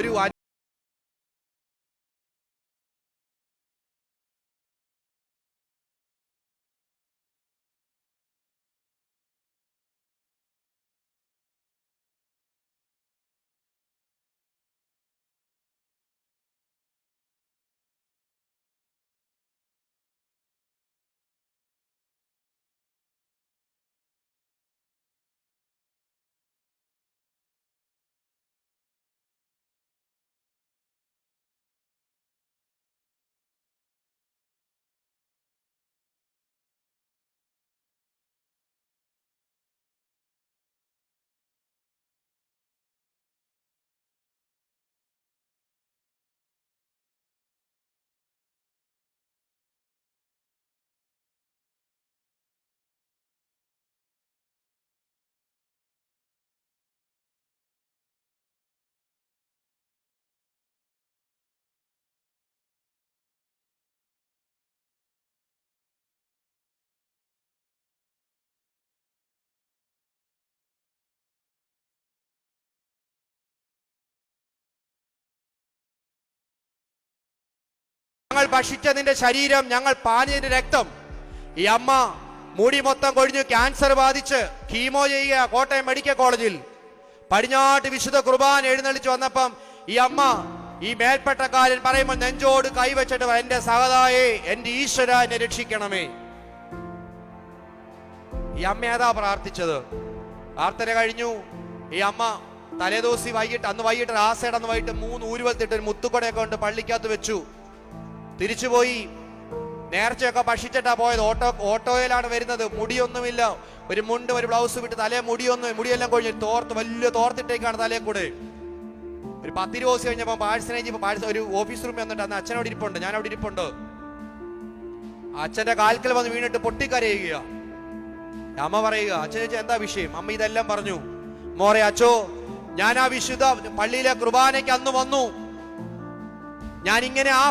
ഒരു ഭക്ഷിച്ച നിന്റെ ശരീരം ഞങ്ങൾ പാഞ്ഞതിന്റെ രക്തം. ഈ അമ്മ മുടി മൊത്തം കൊഴിഞ്ഞു ക്യാൻസർ ബാധിച്ച് കീമോ ചെയ്യുക കോട്ടയം മെഡിക്കൽ കോളേജിൽ. പടിഞ്ഞാട്ട് വിശുദ്ധ കുർബാൻ എഴുന്നള്ളിച്ച് വന്നപ്പം ഈ അമ്മ ഈ മേൽപ്പെട്ടക്കാരൻ പറയുമ്പോൾ നെഞ്ചോട് കൈവച്ചിട്ട് എന്റെ സഹതായെ എന്റെ ഈശ്വര എന്നെ രക്ഷിക്കണമേ. ഈ അമ്മ ഏതാ പ്രാർത്ഥിച്ചത്? പ്രാർത്ഥന കഴിഞ്ഞു. ഈ അമ്മ തലേദിവസി വൈകിട്ട് അന്ന് വൈകിട്ട് ആസയുടെ അന്ന് വൈകിട്ട് മൂന്ന് ഊരുവത്തിട്ട് ഒരു മുത്തുകൊടയൊക്കെ കൊണ്ട് പള്ളിക്കകത്ത് വെച്ചു. തിരിച്ചുപോയി. നേർച്ചയൊക്കെ ഭക്ഷിച്ചിട്ടാ പോയത്. ഓട്ടോ ഓട്ടോയിലാണ് വരുന്നത്. മുടിയൊന്നുമില്ല. ഒരു മുണ്ട് ഒരു ബ്ലൗസ് വിട്ട് തലേ മുടിയൊന്നും മുടിയെല്ലാം കൊഴിഞ്ഞു തോർത്ത് വലിയ തോർത്തിട്ടേക്കാണ് തലേ കൂടെ. ഒരു പത്തിരുപത് ദിവസം കഴിഞ്ഞപ്പോൾ പാഴ്സനേജ് പാഴ്സ ഒരു ഓഫീസ് റൂമിൽ വന്നിട്ട് അന്ന് അച്ഛൻ അവിടെ ഇരിപ്പുണ്ട്. ഞാൻ അവിടെ ഇരിപ്പുണ്ട്. അച്ഛന്റെ കാൽക്കൽ വന്ന് വീണിട്ട് പൊട്ടിക്കരയുക അമ്മ പറയുക അച്ഛൻ ചോദിച്ചാൽ എന്താ വിഷയം? അമ്മ ഇതെല്ലാം പറഞ്ഞു. മോറെ അച്ഛോ ഞാൻ ആ വിശുദ്ധ പള്ളിയിലെ കുർബാനയ്ക്ക് അന്ന് വന്നു. ഞാൻ ഇങ്ങനെ ആ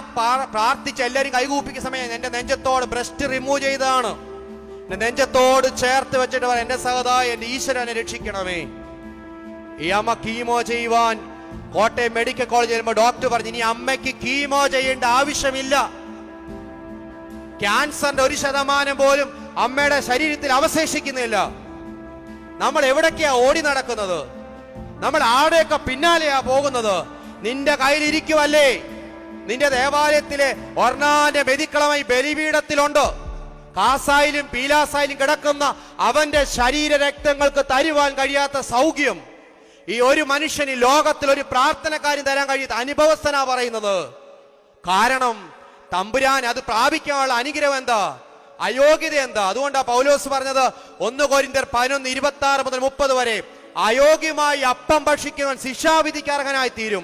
പ്രാർത്ഥിച്ച് എല്ലാവരും കൈകൂപ്പിക്കുന്ന സമയം എന്റെ നെഞ്ചത്തോട് ബ്രസ്റ്റ് റിമൂവ് ചെയ്തതാണ്. നെഞ്ചത്തോട് ചേർത്ത് വെച്ചിട്ട് പറ എന്റെ സഹതായ എന്റെ ഈശ്വരനെ രക്ഷിക്കണമേ. ഈ അമ്മ കീമോ ചെയ്യുവാൻ കോട്ടയം മെഡിക്കൽ കോളേജ് വരുമ്പോ ഡോക്ടർ പറഞ്ഞു ഇനി അമ്മയ്ക്ക് കീമോ ചെയ്യേണ്ട ആവശ്യമില്ല. ക്യാൻസറിന്റെ ഒരു ശതമാനം പോലും അമ്മയുടെ ശരീരത്തിൽ അവശേഷിക്കുന്നില്ല. നമ്മൾ എവിടൊക്കെയാ ഓടി നടക്കുന്നത്? നമ്മൾ ആടെയൊക്കെ പിന്നാലെയാ പോകുന്നത്? നിന്റെ കയ്യിലിരിക്കുവല്ലേ? നിന്റെ ദേവാലയത്തിലെ ഒർണാന്റെ വ്യതിക്കളമായി ബലിപീഠത്തിലുണ്ട്. കാസായിലും പീലാസായിലും കിടക്കുന്ന അവന്റെ ശരീര രക്തങ്ങൾക്ക് തരുവാൻ കഴിയാത്ത സൗഖ്യം. ഈ ഒരു മനുഷ്യന് ലോകത്തിൽ ഒരു പ്രാർത്ഥനക്കാരും തരാൻ കഴിയാത്ത അനുഭവസ്ഥനാ പറയുന്നത്. കാരണം തമ്പുരാൻ അത് പ്രാപിക്കാനുള്ള അനുഗ്രഹം എന്താ? അയോഗ്യത എന്താ? അതുകൊണ്ടാ പൗലോസ് പറഞ്ഞത് ഒന്ന് കോരിന്തർ പതിനൊന്ന് ഇരുപത്തി ആറ് മുതൽ മുപ്പത് വരെ. അയോഗ്യമായി അപ്പം ഭക്ഷിക്കുന്നവൻ ശിക്ഷാവിധിക്ക് അർഹനായി തീരും